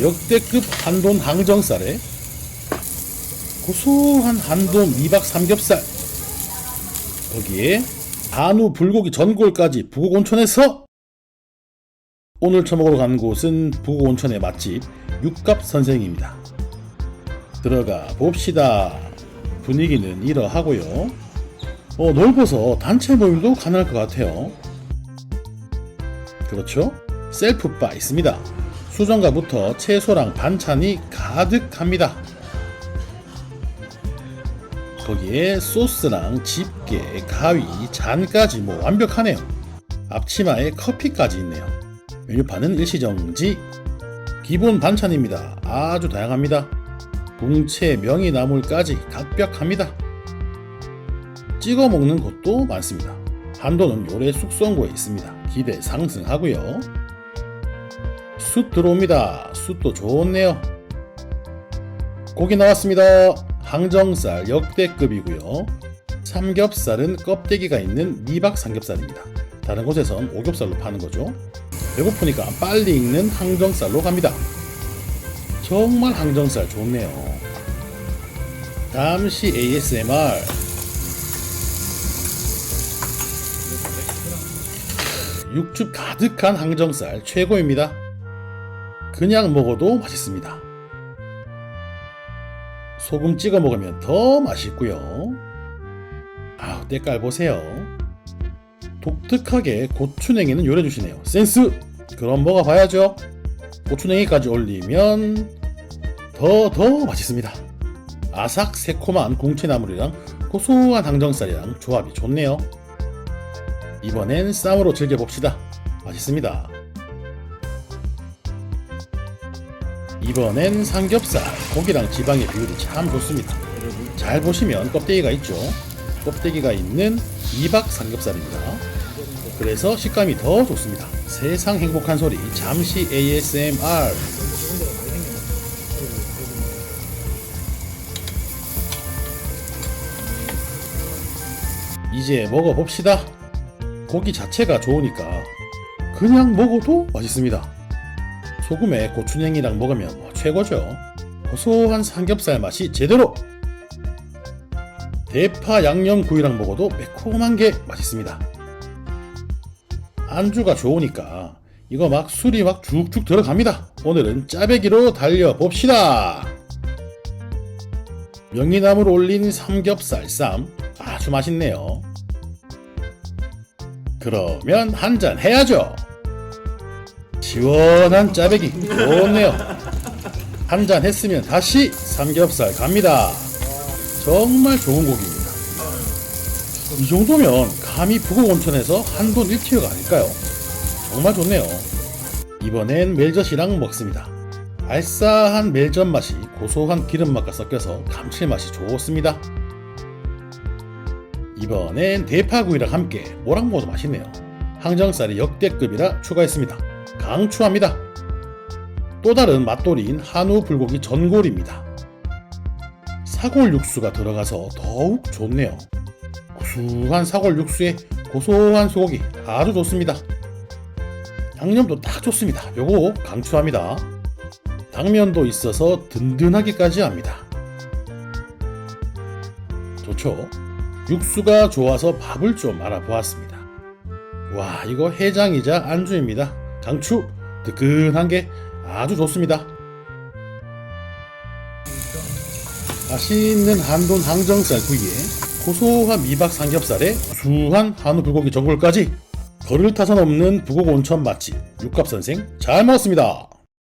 역대급 한돈 항정살에 고소한 한돈 미박 삼겹살 거기에 한우 불고기 전골까지 부곡 온천에서 오늘 처먹으러 간 곳은 부곡 온천의 맛집 육갑 선생입니다. 들어가 봅시다. 분위기는 이러하고요. 어, 넓어서 단체 모임도 가능할 것 같아요. 그렇죠? 셀프바 있습니다. 수정가부터 채소랑 반찬이 가득합니다. 거기에 소스랑 집게, 가위, 잔까지 뭐 완벽하네요. 앞치마에 커피까지 있네요. 메뉴판은 일시정지. 기본 반찬입니다. 아주 다양합니다. 붕채, 명이나물까지 각벽합니다. 찍어 먹는 곳도 많습니다. 한도는 요래 숙성고에 있습니다. 기대 상승하고요. 숯 들어옵니다. 숯도 좋네요. 고기 나왔습니다. 항정살 역대급이고요. 삼겹살은 껍데기가 있는 미박 삼겹살입니다. 다른 곳에선 오겹살로 파는 거죠. 배고프니까 빨리 익는 항정살로 갑니다. 정말 항정살 좋네요. 잠시 ASMR. 육즙 가득한 항정살 최고입니다. 그냥 먹어도 맛있습니다. 소금 찍어 먹으면 더 맛있고요. 아우 때깔 보세요. 독특하게 고추냉이는 요려주시네요. 센스! 그럼 먹어봐야죠. 고추냉이까지 올리면 더더 맛있습니다. 아삭 새콤한 공채나물이랑 고소한 항정살이랑 조합이 좋네요. 이번엔 쌈으로 즐겨봅시다. 맛있습니다. 이번엔 삼겹살, 고기랑 지방의 비율이 참 좋습니다. 잘 보시면 껍데기가 있죠. 껍데기가 있는 이박 삼겹살입니다. 그래서 식감이 더 좋습니다. 세상 행복한 소리 잠시 ASMR. 이제 먹어봅시다. 고기 자체가 좋으니까 그냥 먹어도 맛있습니다. 소금에 고추냉이랑 먹으면 뭐 최고죠. 고소한 삼겹살 맛이 제대로. 대파 양념구이랑 먹어도 매콤한 게 맛있습니다. 안주가 좋으니까 이거 막 술이 막 쭉쭉 들어갑니다. 오늘은 짜배기로 달려봅시다. 명이나물 올린 삼겹살 쌈 아주 맛있네요. 그러면 한잔 해야죠. 시원한 짜배기 좋네요. 한잔 했으면 다시 삼겹살 갑니다. 정말 좋은 곡입니다. 이 정도면 감히 북옥 온천에서 한돈 1티어가 아닐까요? 정말 좋네요. 이번엔 멜젓이랑 먹습니다. 알싸한 멜젓 맛이 고소한 기름 맛과 섞여서 감칠맛이 좋습니다. 이번엔 대파구이랑 함께 뭐랑 먹어도 맛있네요. 항정살이 역대급이라 추가했습니다. 강추합니다. 또 다른 맛돌이인 한우 불고기 전골입니다. 사골 육수가 들어가서 더욱 좋네요. 구수한 사골 육수에 고소한 소고기 아주 좋습니다. 양념도 딱 좋습니다. 요거 강추합니다. 당면도 있어서 든든하기까지 합니다. 좋죠? 육수가 좋아서 밥을 좀 말아보았습니다. 와, 이거 해장이자 안주입니다. 강추! 뜨끈한 게 아주 좋습니다. 맛있는 한돈 항정살 구이에 고소한 미박 삼겹살에 구수한 한우 불고기 전골까지 거를 타선 없는 부곡 온천 맛집 육갑 선생 잘 먹었습니다.